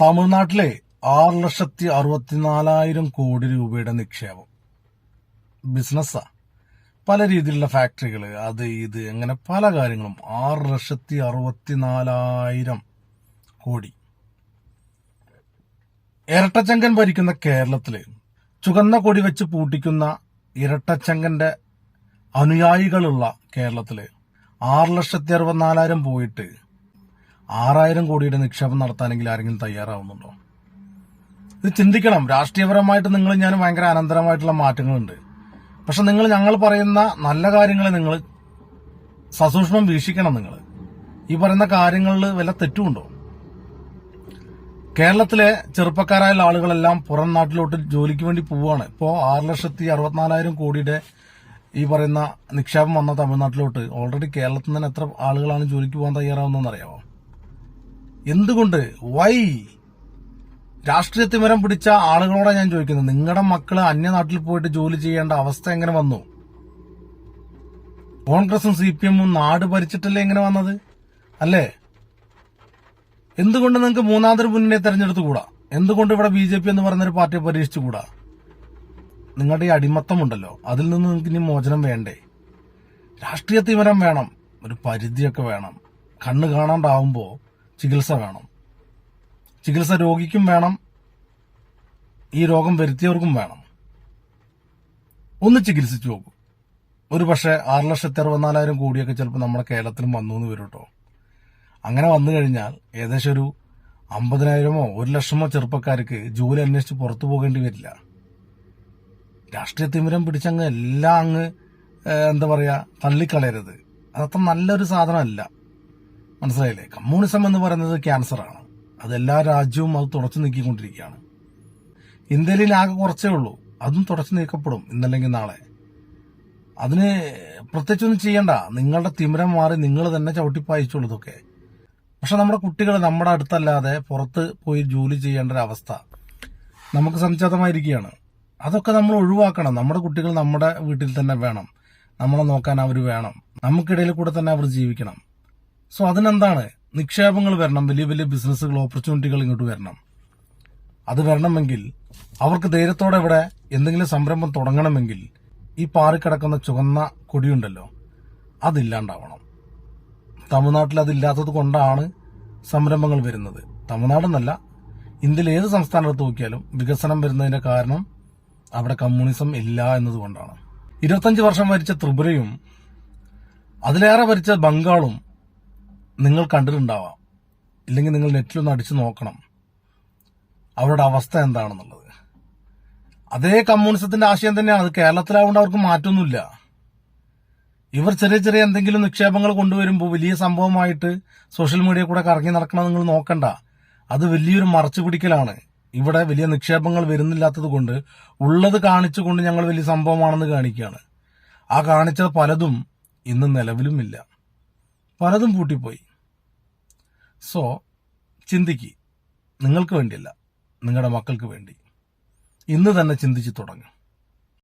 തമിഴ്നാട്ടിലെ ആറ് ലക്ഷത്തി അറുപത്തിനാലായിരം കോടി രൂപയുടെ നിക്ഷേപം. ബിസിനസ്സാ. പല രീതിയിലുള്ള ഫാക്ടറികൾ അത് ഇത് അങ്ങനെ പല കാര്യങ്ങളും. ആറ് ലക്ഷത്തി അറുപത്തിനാലായിരം കോടി. ഇരട്ടച്ചങ്കൻ ഭരിക്കുന്ന കേരളത്തിൽ ചുവന്ന കൊടി വെച്ച് പൂട്ടിക്കുന്ന ഇരട്ടച്ചങ്കന്റെ അനുയായികളുള്ള കേരളത്തിൽ ആറ് ലക്ഷത്തി അറുപത്തിനാലായിരം പോയിട്ട് ആറായിരം കോടിയുടെ നിക്ഷേപം നടത്താനെങ്കിൽ ആരെങ്കിലും തയ്യാറാവുന്നുണ്ടോ? ഇത് ചിന്തിക്കണം. രാഷ്ട്രീയപരമായിട്ട് നിങ്ങൾ ഞാൻ ഭയങ്കര അനന്തരമായിട്ടുള്ള മാറ്റങ്ങളുണ്ട്. പക്ഷെ നിങ്ങൾ ഞങ്ങൾ പറയുന്ന നല്ല കാര്യങ്ങളെ നിങ്ങൾ സസൂക്ഷ്മം വീക്ഷിക്കണം നിങ്ങൾ. ഈ പറയുന്ന കാര്യങ്ങളിൽ വല്ല തെറ്റുമുണ്ടോ? കേരളത്തിലെ ചെറുപ്പക്കാരായ ആളുകളെല്ലാം പുറം നാട്ടിലോട്ട് ജോലിക്ക് വേണ്ടി പോവുകയാണ്. ഇപ്പോൾ ആറ് ലക്ഷത്തി അറുപത്തിനാലായിരം കോടിയുടെ ഈ പറയുന്ന നിക്ഷേപം വന്ന തമിഴ്നാട്ടിലോട്ട്. ഓൾറെഡി കേരളത്തിൽ നിന്ന് എത്ര ആളുകളാണ് ജോലിക്ക് പോകാൻ തയ്യാറാവുന്നതെന്ന് അറിയാമോ എന്തുകൊണ്ട്? വൈ രാഷ്ട്രീയത്തിൽ മരം പിടിച്ച ആളുകളോടാണ് ഞാൻ ചോദിക്കുന്നത്. നിങ്ങളുടെ മക്കൾ അന്യനാട്ടിൽ പോയിട്ട് ജോലി ചെയ്യേണ്ട അവസ്ഥ എങ്ങനെ വന്നു? കോൺഗ്രസും സി പി എമ്മും നാട് ഭരിച്ചിട്ടല്ലേ എങ്ങനെ വന്നത്? അല്ലേ? എന്തുകൊണ്ട് നിങ്ങൾക്ക് മൂന്നാമതൊരു മുന്നിനെ തെരഞ്ഞെടുത്തുകൂടാ? എന്തുകൊണ്ട് ഇവിടെ ബി ജെ പി എന്ന് പറയുന്നൊരു പാർട്ടിയെ പരീക്ഷിച്ചുകൂടാ? നിങ്ങളുടെ ഈ അടിമത്തമുണ്ടല്ലോ. അതിൽ നിന്ന് നിങ്ങൾക്ക് ഇനി മോചനം വേണ്ടേ? രാഷ്ട്രീയ തിമരം വേണം. ഒരു പരിധിയൊക്കെ വേണം. കണ്ണ് കാണാണ്ടാവുമ്പോ ചികിത്സ വേണം. ചികിത്സ രോഗിക്കും വേണം. ഈ രോഗം വരുത്തിയവർക്കും വേണം. ഒന്ന് ചികിത്സിച്ചു നോക്കൂ. ഒരു പക്ഷേ ആറ് ലക്ഷത്തി അറുപത്തിനാലായിരം കോടിയൊക്കെ ചിലപ്പോൾ നമ്മുടെ കേരളത്തിലും വന്നു എന്ന് വരും കേട്ടോ. അങ്ങനെ വന്നു കഴിഞ്ഞാൽ ഏകദേശം ഒരു അമ്പതിനായിരമോ ഒരു ലക്ഷമോ ചെറുപ്പക്കാർക്ക് ജോലി അന്വേഷിച്ച് പുറത്തു പോകേണ്ടി വരില്ല. രാഷ്ട്രീയ തിമിരം പിടിച്ചങ്ങ് എല്ലാം അങ്ങ് എന്താ പറയുക തള്ളിക്കളയരുത്. അതത്ര നല്ലൊരു സാധനമല്ല. മനസ്സിലായില്ലേ? കമ്മ്യൂണിസം എന്ന് പറയുന്നത് ക്യാൻസറാണ് അത് എല്ലാ രാജ്യവും അത് തുടച്ചു നീക്കിക്കൊണ്ടിരിക്കുകയാണ്. ഇന്ത്യയിൽ ആകെ കുറച്ചേ ഉള്ളൂ. അതും തുടച്ചു നീക്കപ്പെടും ഇന്നല്ലെങ്കിൽ നാളെ. അതിന് പ്രത്യേകിച്ചൊന്നും ചെയ്യണ്ട. നിങ്ങളുടെ തിമിരം മാറി നിങ്ങൾ തന്നെ ചവിട്ടിപ്പായിച്ചുള്ളൂ ഇതൊക്കെ. പക്ഷെ നമ്മുടെ കുട്ടികൾ നമ്മുടെ അടുത്തല്ലാതെ പുറത്ത് പോയി ജോലി ചെയ്യേണ്ട ഒരു അവസ്ഥ നമുക്ക് സംജാതമായിരിക്കുകയാണ്. അതൊക്കെ നമ്മൾ ഒഴിവാക്കണം. നമ്മുടെ കുട്ടികൾ നമ്മുടെ വീട്ടിൽ തന്നെ വേണം. നമ്മളെ നോക്കാൻ അവർ വേണം. നമുക്കിടയിൽ കൂടെ തന്നെ അവർ ജീവിക്കണം. സോ അതിനെന്താണ്? നിക്ഷേപങ്ങൾ വരണം വലിയ വലിയ ബിസിനസ്സുകൾ ഓപ്പർച്യൂണിറ്റികൾ ഇങ്ങോട്ട് വരണം. അത് വരണമെങ്കിൽ അവർക്ക് ധൈര്യത്തോടെ ഇവിടെ എന്തെങ്കിലും സംരംഭം തുടങ്ങണമെങ്കിൽ ഈ പാറിക്കിടക്കുന്ന ചുവന്ന കൊടിയുണ്ടല്ലോ അതില്ലാണ്ടാവണം. തമിഴ്നാട്ടിൽ അതില്ലാത്തത് കൊണ്ടാണ് സംരംഭങ്ങൾ വരുന്നത്. തമിഴ്നാടെന്നല്ല ഇന്ത്യയിൽ ഏത് സംസ്ഥാനത്ത് നോക്കിയാലും വികസനം വരുന്നതിന്റെ കാരണം അവിടെ കമ്മ്യൂണിസം ഇല്ല എന്നതുകൊണ്ടാണ്. ഇരുപത്തഞ്ച് വർഷം ഭരിച്ച ത്രിപുരയും അതിലേറെ ഭരിച്ച ബംഗാളും നിങ്ങൾ കണ്ടിട്ടുണ്ടാവാം. ഇല്ലെങ്കിൽ നിങ്ങൾ നെറ്റിലൊന്ന് അടിച്ചു നോക്കണം. അവരുടെ അവസ്ഥ എന്താണെന്നുള്ളത്. അതേ കമ്മ്യൂണിസത്തിന്റെ ആശയം തന്നെയാണ്. അത് കേരളത്തിലാവുകൊണ്ട് അവർക്ക് മാറ്റമൊന്നുമില്ല ഇവർ ചെറിയ ചെറിയ എന്തെങ്കിലും നിക്ഷേപങ്ങൾ കൊണ്ടുവരുമ്പോൾ വലിയ സംഭവമായിട്ട് സോഷ്യൽ മീഡിയ കൂടെ കറങ്ങി നടക്കണം നിങ്ങൾ നോക്കണ്ട. അത് വലിയൊരു മറച്ചു പിടിക്കലാണ്. ഇവിടെ വലിയ നിക്ഷേപങ്ങൾ വരുന്നില്ലാത്തത് കൊണ്ട് ഉള്ളത് കാണിച്ചുകൊണ്ട് ഞങ്ങൾ വലിയ സംഭവമാണെന്ന് കാണിക്കുകയാണ്. ആ കാണിച്ച പലതും ഇന്ന് നിലവിലുമില്ല. പലതും പൂട്ടിപ്പോയി. സോ ചിന്തിക്ക്. നിങ്ങൾക്ക് വേണ്ടിയല്ല. നിങ്ങളുടെ മക്കൾക്ക് വേണ്ടി. ഇന്ന് തന്നെ ചിന്തിച്ച് തുടങ്ങും.